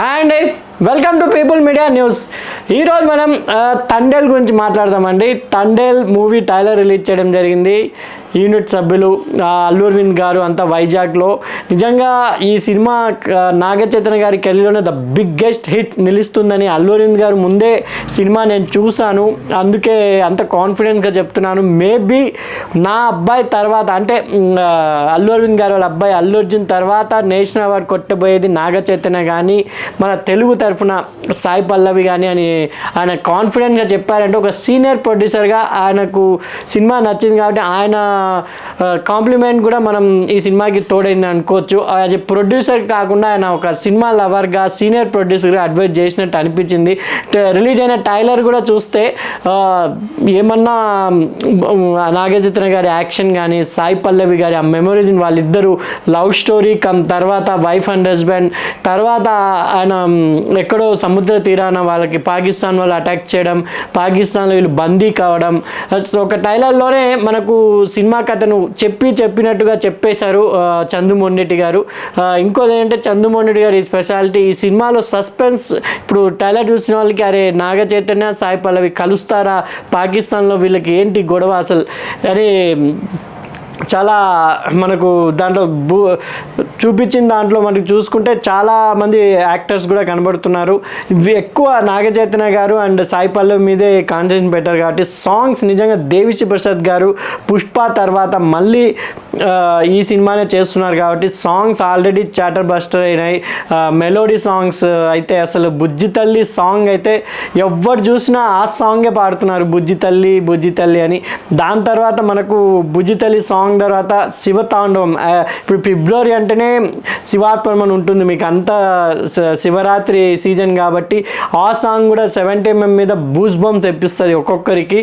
Hi అండి welcome to People Media News. ఈరోజు మనం తండేల్ గురించి మాట్లాడదామండి. తండేల్ మూవీ టైలర్ రిలీజ్ చేయడం జరిగింది. యూనిట్ సభ్యులు అల్లు అరవింద్ గారు అంతా వైజాగ్లో. నిజంగా ఈ సినిమా నాగ చైతన్య గారి కెరీర్లోనే ద బిగ్గెస్ట్ హిట్ నిలుస్తుందని అల్లు అరవింద్ గారు ముందే సినిమా నేను చూశాను. అందుకే అంత కాన్ఫిడెంట్గా చెప్తున్నాను. మేబీ నా అబ్బాయి తర్వాత అంటే అల్లు అరవింద్ గారు వాళ్ళ అబ్బాయి అల్లు అర్జున్ తర్వాత నేషనల్ అవార్డు కొట్టబోయేది నాగ చైతన్య కానీ మన తెలుగు తరఫున సాయి పల్లవి కానీ అని ఆయన కాన్ఫిడెంట్గా చెప్పారంటే ఒక సీనియర్ ప్రొడ్యూసర్గా ఆయనకు సినిమా నచ్చింది కాబట్టి ఆయన కాంప్లిమెంట్ కూడా మనం ఈ సినిమాకి తోడైంది అనుకోవచ్చు. యాజ్ ఎ ప్రొడ్యూసర్ కాకుండా ఆయన ఒక సినిమా లవర్గా సీనియర్ ప్రొడ్యూసర్గా అడ్వైజ్ చేసినట్టు అనిపించింది. రిలీజ్ అయిన టైలర్ కూడా చూస్తే ఏమన్నా మ్, నాగచైతన్య గారి యాక్షన్ కానీ సాయి పల్లవి గారి ఆ మెమరీస్ వాళ్ళిద్దరూ లవ్ స్టోరీ కమ్ తర్వాత వైఫ్ అండ్ హస్బెండ్ తర్వాత ఆయన ఎక్కడో సముద్ర తీరాన వాళ్ళకి పాకిస్తాన్ వాళ్ళు అటాక్ చేయడం పాకిస్తాన్లో వీళ్ళు బందీ కావడం. ఒక టైలర్లోనే మనకు సినిమా కథను చెప్పి చెప్పినట్టుగా చెప్పేశారు ఆ, చందు మొండెట్టి గారు. ఇంకోది ఏంటంటే చందు మొండెట్టి గారి స్పెషాలిటీ. ఈ సినిమాలో సస్పెన్స్ ఇప్పుడు టైలర్ చూసిన వాళ్ళకి అరే నాగ చైతన్య సాయి పల్లవి కలుస్తారా? పాకిస్తాన్లో వీళ్ళకి ఏంటి గొడవ అసలు? అని చాలా మనకు దాంట్లో భూ చూపించిన దాంట్లో మనకి చూసుకుంటే చాలా మంది యాక్టర్స్ కూడా కనబడుతున్నారు. ఎక్కువ నాగచైతన్య గారు అండ్ సాయి పల్లవి మీదే కాన్సన్ట్రేషన్ పెట్టారు కాబట్టి సాంగ్స్ నిజంగా దేవిశ్రీ ప్రసాద్ గారు పుష్ప తర్వాత మళ్ళీ ఈ సినిమానే చేస్తున్నారు కాబట్టి సాంగ్స్ ఆల్రెడీ చాటర్ బస్టర్ అయినాయి. మెలోడీ సాంగ్స్ అయితే అసలు బుజ్జి తల్లి సాంగ్ అయితే ఎవరు చూసినా ఆ సాంగే పాడుతున్నారు. బుజ్జి తల్లి బుజ్జి తల్లి అని. దాని తర్వాత మనకు బుజ్జి తల్లి సాంగ్ తర్వాత శివతాండవం. ఇప్పుడు ఫిబ్రవరి అంటేనే శివార్పణం అని ఉంటుంది. మీకు అంత శివరాత్రి సీజన్ కాబట్టి ఆ సాంగ్ కూడా సెవెంటీ ఎంఎం మీద బూస్ బమ్ తెప్పిస్తుంది ఒక్కొక్కరికి.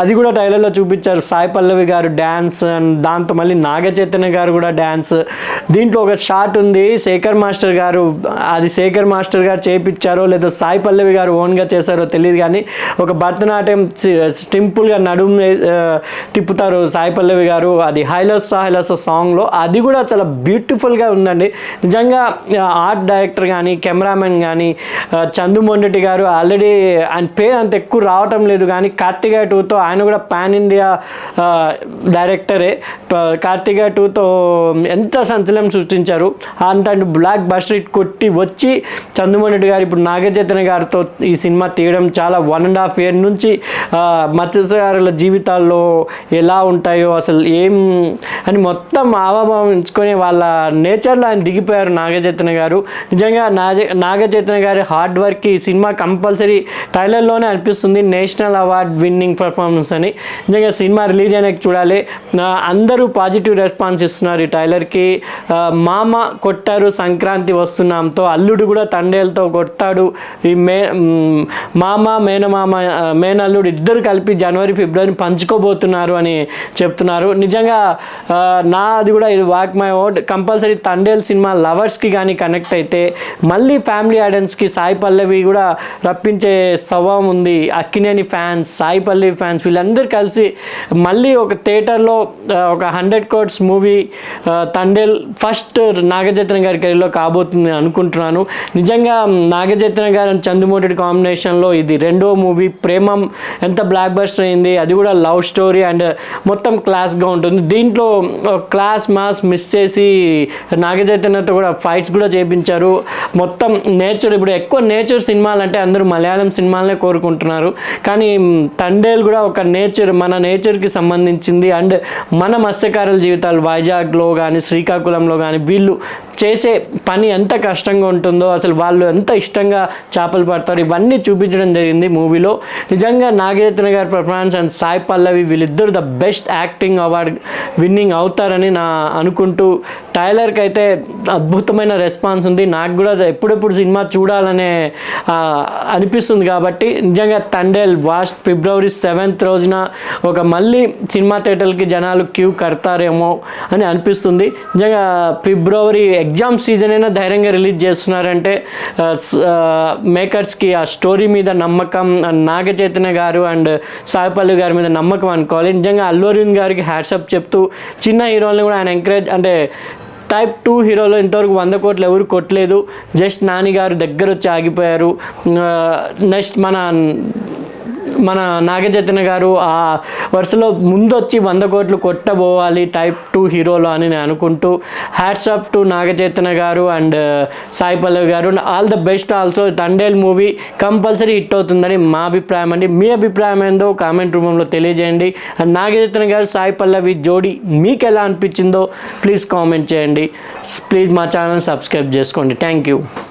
అది కూడా టైలర్లో చూపించారు. సాయి పల్లవి గారు డ్యాన్స్ అండ్ దాంతో మళ్ళీ నాగ చైతన్య గారు కూడా డ్యాన్స్ దీంట్లో ఒక షాట్ ఉంది. శేఖర్ మాస్టర్ గారు అది శేఖర్ మాస్టర్ గారు చేయించారో లేదా సాయి పల్లవి గారు ఓన్గా చేశారో తెలియదు కానీ ఒక భరతనాట్యం సింపుల్గా నడుము తిప్పుతారు సాయి పల్లవి గారు. అది హైలస్ హైలస్ సాంగ్లో అది కూడా చాలా బ్యూటిఫుల్గా ఉందండి. నిజంగా ఆర్ట్ డైరెక్టర్ కానీ కెమెరామెన్ కానీ ఆ, చందు గారు ఆల్రెడీ ఆయన పేరు అంత ఎక్కువ రావటం లేదు కానీ కార్తికేయ టూతో ఆయన కూడా పాన్ ఇండియా డైరెక్టరే. ప- కార్తికేయ టూతో ఎంత సంచలనం సృష్టించారు. అంటే బ్లాక్ బస్టర్ కొట్టి వచ్చి చందుమొండటి గారు ఇప్పుడు నాగచైతన్య గారితో ఈ సినిమా తీయడం చాలా వన్ అండ్ హాఫ్ ఇయర్ నుంచి ఆ, మత్స్యకారుల జీవితాల్లో ఎలా ఉంటాయో అసలు ఏం అని మొత్తం ఆవాభావం ఎంచుకొని వాళ్ళ నేచర్లో ఆయన దిగిపోయారు నాగచైతన్య గారు. నిజంగా నాగ నాగచైతన్య గారి హార్డ్ వర్క్ ఈ సినిమా కంపల్సరీ ట్రైలర్లోనే అనిపిస్తుంది. నేషనల్ అవార్డ్ విన్నింగ్ పర్ఫార్మెన్స్ అని. నిజంగా సినిమా రిలీజ్ అయినాక చూడాలి. అందరూ పాజిటివ్ రెస్పాన్స్ ఇస్తున్నారు ఈ టైలర్కి మామ కొట్టారు సంక్రాంతి వస్తున్నాంతో అల్లుడు కూడా తండేలతో కొట్టాడు ఈ మే మామ మేనమామ మేనల్లుడు ఇద్దరు కలిపి జనవరి ఫిబ్రవరి పంచుకోబోతున్నారు అని చెప్తున్నారు. నిజంగా నా అది కూడా ఇది వాక్ మై ఓట్. కంపల్సరీ తండేల్ సినిమా లవర్స్కి కానీ కనెక్ట్ అయితే మళ్ళీ ఫ్యామిలీ ఆడియన్స్కి సాయి పల్లవి కూడా రప్పించే స్వభావం ఉంది. అక్కినేని ఫ్యాన్స్ సాయి పల్లవి ఫ్యాన్స్ వీళ్ళందరూ కలిసి మళ్ళీ ఒక థియేటర్లో ఒక hundred crores movie Thandel first Naga Chaitanya గారి కెరీర్లో కాబోతుంది అనుకుంటున్నాను. నిజంగా నాగచైతన్య గారు చందుమూరి కాంబినేషన్లో ఇది రెండో మూవీ. ప్రేమం ఎంత బ్లాక్ బస్టర్ అయింది. అది కూడా లవ్ స్టోరీ అండ్ మొత్తం క్లాస్ క్లాస్గా ఉంటుంది. దీంట్లో క్లాస్ మాస్ మిస్ చేసి నాగచైతన్యతో కూడా ఫైట్స్ కూడా చేయించారు మొత్తం నేచర్ ఇప్పుడు ఎక్కువ నేచర్ సినిమాలు అంటే అందరూ మలయాళం సినిమాలనే కోరుకుంటున్నారు. కానీ తండేలు తండేల్ కూడా ఒక నేచర్ మన నేచర్కి సంబంధించింది. అండ్ మన మత్స్యకారుల జీవితాలు వైజాగ్లో కానీ శ్రీకాకుళంలో కానీ వీళ్ళు చేసే పని ఎంత కష్టంగా ఉంటుందో అసలు వాళ్ళు ఎంత ఇష్టంగా చేపలు పడతారు ఇవన్నీ చూపించడం జరిగింది మూవీలో. నిజంగా నాగేతన గారి పర్ఫార్మెన్స్ అండ్ సాయి పల్లవి వీళ్ళిద్దరు the best acting award winning అవుతారని నా అనుకుంటూ టైలర్కి అయితే అద్భుతమైన రెస్పాన్స్ ఉంది. నాకు కూడా ఎప్పుడెప్పుడు సినిమా చూడాలనే అనిపిస్తుంది కాబట్టి నిజంగా తండేల్ వాస్ట్ ఫిబ్రవరి సెవెంత్ రోజున ఒక మళ్ళీ సినిమా థియేటర్కి జనాలు క్యూ కడతారేమో అని అనిపిస్తుంది. నిజంగా ఫిబ్రవరి ఎగ్జామ్ సీజన్ అయినా ధైర్యంగా రిలీజ్ చేస్తున్నారంటే మేకర్స్కి ఆ స్టోరీ మీద నమ్మకం అండ్ నాగ చైతన్య గారు అండ్ సాయిపల్లి గారి మీద నమ్మకం అనుకోవాలి. నిజంగా అల్లు అరవింద్ గారికి హ్యాట్సప్ చెప్తూ చిన్న హీరోల్ని కూడా ఆయన ఎంకరేజ్ అంటే టైప్ టూ హీరోలో ఇంతవరకు వంద కోట్లు ఎవరు కొట్టలేదు. జస్ట్ నాని గారు దగ్గర వచ్చి ఆగిపోయారు నెక్స్ట్ మన మన నాగచైతన్య గారు ఆ వరుసలో ముందొచ్చి వంద కోట్లు కొట్టబోవాలి టైప్ టూ హీరోలో అని నేను అనుకుంటూ హ్యాట్స్ ఆఫ్ టు నాగచైతన్య గారు అండ్ uh, సాయి పల్లవి గారు. All the best also Thandel movie compulsory hit అవుతుందని మా అభిప్రాయం అండి. మీ అభిప్రాయం ఏందో కామెంట్ రూపంలో తెలియజేయండి. అండ్ నాగచైతన్య గారు సాయి పల్లవి జోడి మీకు ఎలా అనిపించిందో ప్లీజ్ కామెంట్ చేయండి. ప్లీజ్ మా ఛానల్ సబ్స్క్రైబ్ చేసుకోండి. Thank you